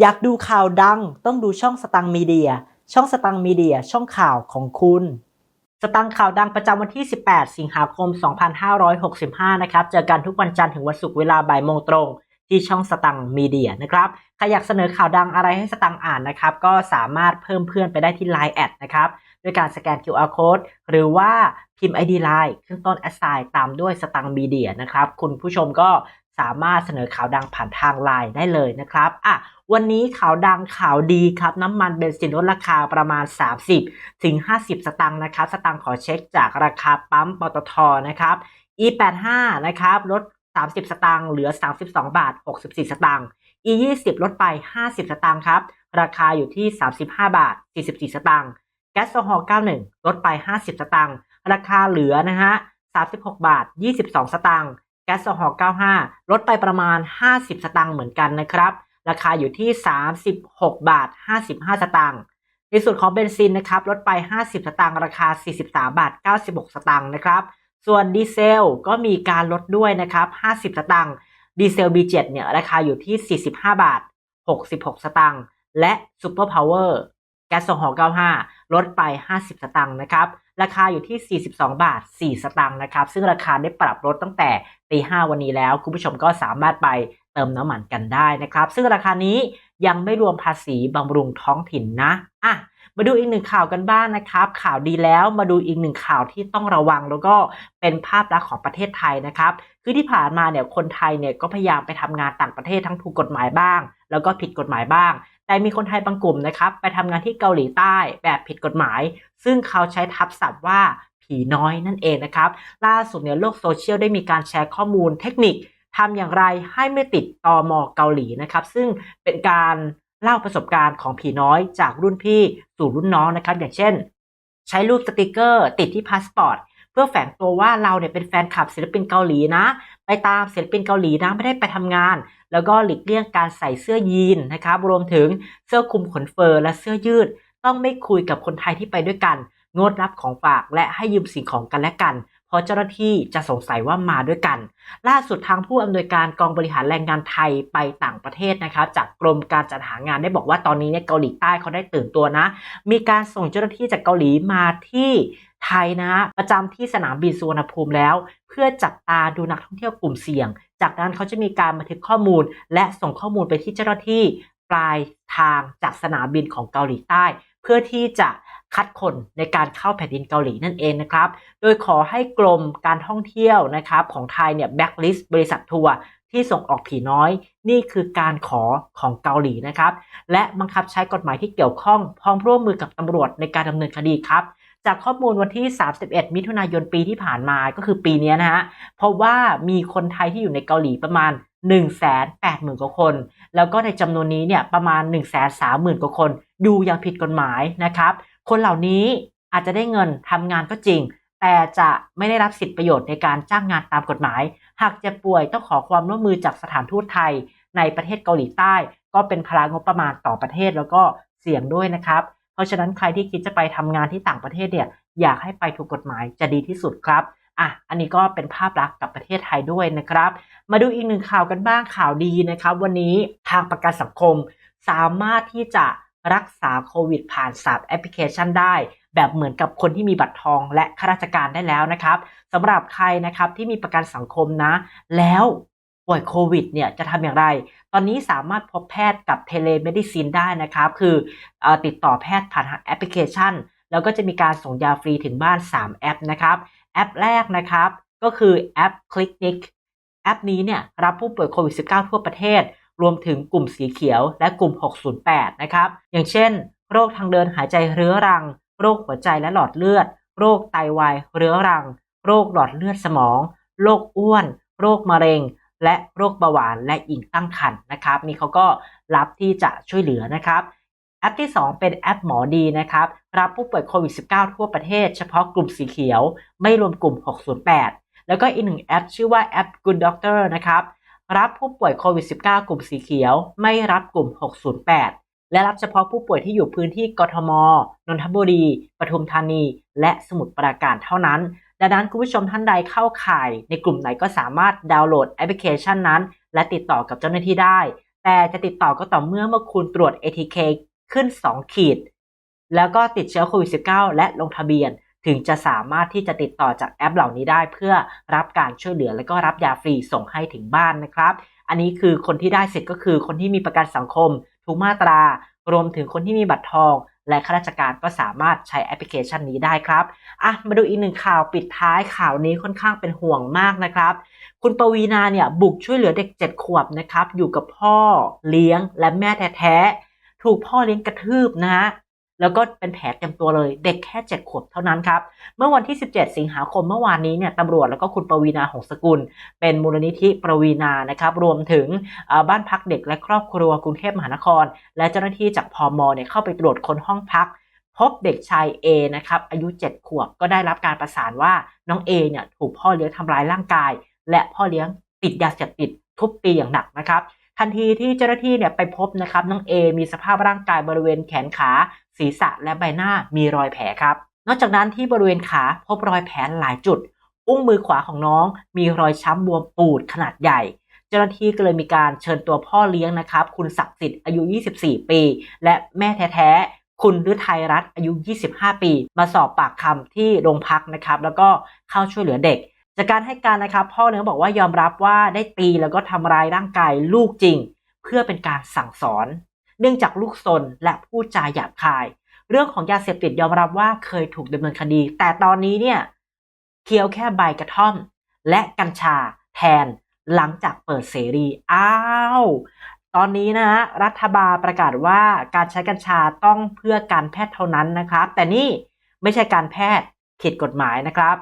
อยากดูข่าวดัง ต้องดูช่องสตังมีเดีย ช่องสตังมีเดีย ช่องข่าวของคุณ สตังข่าวดังประจำวันที่ 18 สิงหาคม 2565 นะครับ เจอกันทุกวันจันทร์ถึงวันศุกร์เวลาบ่ายโมงตรง ที่ช่องสตังมีเดียนะครับ ใครอยากเสนอข่าวดังอะไรให้สตังอ่านนะครับ ก็สามารถเพิ่มเพื่อนไปได้ที่ Line แอดนะครับด้วยการสแกน QR code หรือว่าพิมพ์ ID Line ขึ้นต้น assign ตามด้วยสตังมีเดียนะครับ คุณผู้ชมก็ สามารถเสนอข่าวดังผ่านทาง Line ได้เลยนะครับอะวันนี้ข่าวดังข่าวดีครับน้ำมันเบนซินลดราคาประมาณ 30 ถึง 50 สตางค์นะครับ สตางค์ขอเช็คจากราคาปั๊มปตทนะครับ E85 นะครับลด 30 สตางค์เหลือ 32 บาท 64 สตางค์ E20 ลดไป 50 สตางค์ครับ ราคาอยู่ที่ 35 บาท 44 สตางค์แก๊สโซฮอล์91 ลดไป 50 สตางค์ราคาเหลือนะฮะ36 บาท 22 สตางค์ แก๊สโซฮอล์95 ลดไปประมาณ 50 สตางค์เหมือนกันนะครับ ราคาอยู่ที่ 36 บาท 55 สตางค์ในส่วนของเบนซินนะครับลดไป 50 สตางค์ราคา 43 บาท 96 สตางค์นะครับ ส่วนดีเซลก็มีการลดด้วยนะครับ 50 สตางค์ดีเซล B7 เนี่ยราคาอยู่ที่ 45 บาท 66 สตางค์และซูเปอร์พาวเวอร์แก๊สโซฮอล์95 ลดไป 50 สตางค์นะครับราคาอยู่ที่ 42 บาท 4 สตางค์นะครับ ซึ่งราคาได้ปรับลดตั้งแต่ตี5วันนี้แล้ว คุณผู้ชมก็สามารถไปเติมน้ำมันกันได้นะครับ ซึ่งราคานี้ยังไม่รวมภาษีบำรุงท้องถิ่นนะอะมาดูอีกหนึ่งข่าวกันบ้างนะครับ ข่าวดีแล้วมาดูอีกหนึ่งข่าวที่ต้องระวังแล้วก็เป็นภาพลักษณ์ของประเทศไทยนะครับ คือที่ผ่านมาเนี่ยคนไทยเนี่ยก็พยายามไปทำงานต่างประเทศทั้งถูกกฎหมายบ้าง แล้วก็ผิดกฎหมายบ้าง แต่มีคนไทยบางกลุ่มนะครับ ไปทำงานที่เกาหลีใต้แบบผิดกฎหมาย ซึ่งเขาใช้ทับศัพท์ว่าผีน้อยนั่นเองนะครับ ล่าสุดเนี่ยโลกโซเชียลได้มีการแชร์ข้อมูลเทคนิคทำอย่างไรให้ไม่ติดตอมอเกาหลีนะครับ ซึ่งเป็นการเล่าประสบการณ์ของผีน้อยจากรุ่นพี่สู่รุ่นน้องนะครับ อย่างเช่น ใช้รูปสติกเกอร์ ติดที่พาสปอร์ตเพื่อแฝงตัวว่าเราเนี่ยเป็นแฟนคลับศิลปินเกาหลีนะ ไปตามศิลปินเกาหลีนะไม่ได้ไปทำงาน แล้วก็หลีกเลี่ยงการใส่เสื้อยีนนะครับรวมถึงเสื้อคลุมขนเฟอร์และเสื้อยืด ต้องไม่คุยกับคนไทยที่ไปด้วยกัน งดรับของฝากและให้ยืมสิ่งของกันและกัน เพราะเจ้าหน้าที่จะสงสัยว่ามาด้วยกัน ล่าสุดทางผู้อำนวยการกองบริหารแรงงานไทยไปต่างประเทศนะครับจากกรมการจัดหางานได้บอกว่าตอนนี้เนี่ยเกาหลีใต้เขาได้ตื่นตัวนะ มีการส่งเจ้าหน้าที่จากเกาหลีมาที่ไทยนะประจำที่สนามบินสุวรรณภูมิแล้ว เพื่อจับตาดูนักท่องเที่ยวกลุ่มเสี่ยง จากนั้นเขาจะมีการบันทึกข้อมูล และส่งข้อมูลไปที่เจ้าหน้าที่ปลายทางจากสนามบินของเกาหลีใต้ เพื่อที่จะคัดคนในการเข้าแผ่นดินเกาหลีนั่นเองนะครับ โดยขอให้กรมการท่องเที่ยวนะครับของไทยเนี่ยแบ็กลิสต์บริษัททัวร์ที่ส่งออกผีน้อย นี่คือการขอของเกาหลีนะครับ และบังคับใช้กฎหมายที่เกี่ยวข้องพร้อมร่วมมือกับตำรวจในการดำเนินคดีครับ จากข้อมูลวันที่ 31 มิถุนายนปีที่ผ่านมาก็คือปีนี้นะฮะเพราะว่ามีคนไทยที่อยู่ในเกาหลีประมาณ 180,000กว่าคน แล้วก็ในจำนวนนี้เนี่ยประมาณ 130,000กว่าคนอยู่อย่างผิดกฎหมายนะครับ คนเหล่านี้อาจจะได้เงินทำงานก็จริง แต่จะไม่ได้รับสิทธิประโยชน์ในการจ้างงานตามกฎหมาย หากจ็บป่วยต้องขอความร่วมมือจากสถานทูตไทยในประเทศเกาหลีใต้ ก็เป็นภาระงบประมาณต่อประเทศแล้วก็เสี่ยงด้วยนะครับ เพราะฉะนั้นใครที่คิดจะไปทำงานที่ต่างประเทศเนี่ยอยากให้ไปถูกกฎหมายจะดีที่สุดครับอะอันนี้ก็เป็นภาพลักษณ์กับประเทศไทยด้วยนะครับ มาดูอีกหนึ่งข่าวกันบ้างข่าวดีนะครับ วันนี้ทางประกันสังคม สามารถที่จะรักษาโควิดผ่าน3แอปพลิเคชันได้แบบเหมือนกับคนที่มีบัตรทองและข้าราชการได้แล้วนะครับสำหรับใครนะครับที่มีประกันสังคมนะ แล้ว ป่วยโควิดเนี่ยจะทำอย่างไร ตอนนี้สามารถพบแพทย์กับเทเลเมดิซินได้นะครับ คืออติดต่อแพทย์ผ่านทางแอปพลิเคชัน แล้วก็จะมีการส่งยาฟรีถึงบ้าน 3 แอปนะครับ แอปแรกนะครับ ก็คือแอป Clinic แอปนี้เนี่ยรับผู้ป่วยโควิด -19 ทั่วประเทศ รวมถึงกลุ่มสีเขียวและกลุ่ม 608 นะครับ อย่างเช่น โรคทางเดินหายใจเรื้อรัง โรคหัวใจและหลอดเลือด โรคไตวายเรื้อรัง โรคหลอดเลือดสมอง โรคอ้วน โรคมะเร็ง และโรคเบาหวานและอิ่งตั้งครรภ์นะครับ นี่เขาก็รับที่จะช่วยเหลือนะครับแอปที่ 2 เป็นแอปหมอดีนะครับ รับผู้ป่วยโควิด -19 ทั่วประเทศ เฉพาะกลุ่มสีเขียว ไม่รวมกลุ่ม 608 แล้วก็อีกหนึ่งแอปชื่อว่าแอป Good Doctor นะครับ รับผู้ป่วยโควิด -19 กลุ่มสีเขียว ไม่รับกลุ่ม 608 และรับเฉพาะผู้ป่วยที่อยู่พื้นที่กทม นนทบุรี ปทุมธานี และสมุทรปราการเท่านั้น ดังนั้นคุณผู้ชมท่านใดเข้าข่าย ในกลุ่มไหนก็สามารถดาวน์โหลดแอปพลิเคชันนั้น และติดต่อกับเจ้าหน้าที่ได้ แต่จะติดต่อก็ต่อเมื่อเมื่อคุณตรวจ ATK ขึ้น 2 ขีด แล้วก็ติดเชื้อโควิด -19 และลงทะเบียน ถึงจะสามารถที่จะติดต่อจากแอปเหล่านี้ได้ เพื่อรับการช่วยเหลือและก็รับยาฟรีส่งให้ถึงบ้านนะครับ อันนี้คือคนที่ได้สิทธิ์ก็คือคนที่มีประกันสังคมทุกมาตรา รวมถึงคนที่มีบัตรทอง และข้าราชการก็สามารถใช้แอปพลิเคชันนี้ได้ครับอะมาดูอีกหนึ่งข่าวปิดท้ายข่าวนี้ค่อนข้างเป็นห่วงมากนะครับคุณปวีนาเนี่ยบุกช่วยเหลือเด็กเจ็ดขวบนะครับ อยู่กับพ่อเลี้ยงและแม่แท้ๆถูกพ่อเลี้ยงกระทืบนะฮะ แล้วก็เป็นแผลเต็มตัวเลย เด็กแค่เจ็ดขวบเท่านั้นครับ เมื่อวันที่ 17 สิงหาคมเมื่อวานนี้เนี่ยตำรวจแล้วก็คุณปวีนาหงสกุล เป็นมูลนิธิปวีนานะครับรวมถึงบ้านพักเด็กและครอบครัวกรุงเทพมหานคร และเจ้าหน้าที่จากพมเนี่ยเข้าไปตรวจคนห้องพักพบเด็กชาย A นะครับอายุ 7 ขวบก็ได้รับการประสานว่าน้อง A เนี่ยถูกพ่อเลี้ยงทำร้ายร่างกาย และพ่อเลี้ยงติดยาเสพติดทุบตีอย่างหนักนะครับ ทันทีที่เจ้าหน้าที่เนี่ยไปพบนะครับน้อง A มีสภาพร่างกายบริเวณแขนขา ศีรษะและใบหน้ามีรอยแผลครับ นอกจากนั้นที่บริเวณขาพบรอยแผลหลายจุด อุ้งมือขวาของน้องมีรอยช้ำบวมปูดขนาดใหญ่ เจ้าหน้าที่ก็เลยมีการเชิญตัวพ่อเลี้ยงนะครับ คุณศักดิ์สิทธิ์อายุ 24 ปี และแม่แท้ๆคุณฤทัยรัตน์อายุ 25 ปี มาสอบปากคำที่โรงพักนะครับ แล้วก็เข้าช่วยเหลือเด็ก จากการให้การนะครับ พ่อเลี้ยงบอกว่ายอมรับว่าได้ตีแล้วก็ทำร้ายร่างกายลูกจริง เพื่อเป็นการสั่งสอน เนื่องจากลูกซนและพูดจาหยาบคาย เรื่องของยาเสพติดยอมรับว่าเคยถูกดำเนินคดี แต่ตอนนี้เนี่ยเคี้ยวแค่ใบกระท่อม และกัญชาแทนหลังจากเปิดเสรีอ้าวตอนนี้นะฮะรัฐบาลประกาศว่าการใช้กัญชาต้องเพื่อการแพทย์เท่านั้นนะครับ แต่นี่ไม่ใช่การแพทย์ผิดกฎหมายนะครับ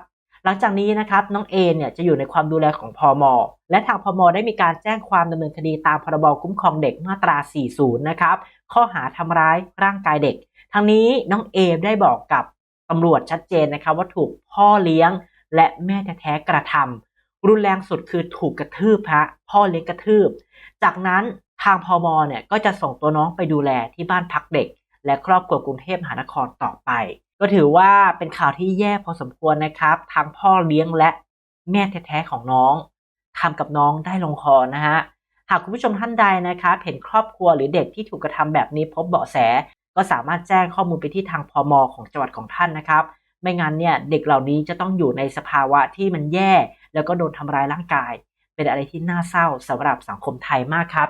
หลังจากนี้นะครับน้องเอเนี่ยจะอยู่ในความดูแลของพอมและทางพมอได้มีการแจ้งความดำเนินคดีตามพรบคุ้มครองเด็กมาตรา 40 นะครับ ข้อหาทำร้ายร่างกายเด็กทั้งนี้น้องเอได้บอกกับตำรวจชัดเจนนะครับว่าถูกพ่อเลี้ยงและแม่แท้ๆกระทำรุนแรงสุดคือถูกกระทืบพระพ่อเลี้ยงกระทืบ จากนั้นทางพมอเนี่ยก็จะส่งตัวน้องไปดูแลที่บ้านพักเด็ก และครอบครัวกรุงเทพมหานครต่อไป ก็ถือว่าเป็นข่าวที่แย่พอสมควรนะครับทางพ่อเลี้ยงและแม่แท้ๆของน้องทำกับน้องได้ลงคอนะฮะหากคุณผู้ชมท่านใดนะครับเห็นครอบครัวหรือเด็กที่ถูกกระทำแบบนี้พบเบาะแส ก็สามารถแจ้งข้อมูลไปที่ทางพมของจังหวัดของท่านนะครับ ไม่งั้นเนี่ยเด็กเหล่านี้จะต้องอยู่ในสภาวะที่มันแย่ แล้วก็โดนทำร้ายร่างกาย เป็นอะไรที่น่าเศร้าสำหรับสังคมไทยมากครับ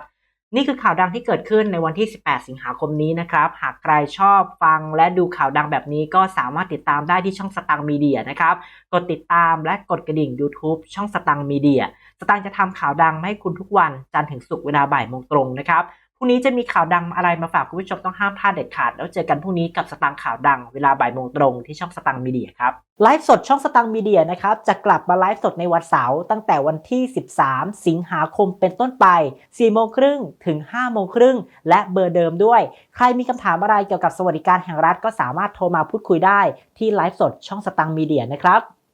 นี่คือข่าวดังที่เกิดขึ้นในวันที่ 18 สิงหาคมนี้นะครับ หากใครชอบฟังและดูข่าวดังแบบนี้ก็สามารถติดตามได้ที่ช่องสตังมีเดียนะครับ กดติดตามและกดกระดิ่ง YouTube ช่องสตังมีเดีย สตังค์จะทำข่าวดังให้คุณทุกวันจันทร์ถึงศุกร์เวลาบ่ายโมงตรงนะครับ พรุ่งนี้จะมีข่าวดังอะไรมาฝากคุณผู้ชมต้องห้ามพลาดเด็ดขาด แล้วเจอกันพรุ่งนี้กับสตังค์ข่าวดังเวลาบ่ายโมงตรงที่ช่องสตังค์มีเดียครับไลฟ์สดช่องสตังค์มีเดียนะครับจะกลับมาไลฟ์สดในวันเสาร์ตั้งแต่วันที่ 13 สิงหาคมเป็นต้นไป 4 โมงครึ่งถึง 5 โมงครึ่งและเบอร์เดิมด้วย ใครมีคำถามอะไรเกี่ยวกับสวัสดิการแห่งรัฐก็สามารถโทรมาพูดคุยได้ที่ไลฟ์สดช่องสตังค์มีเดียนะครับ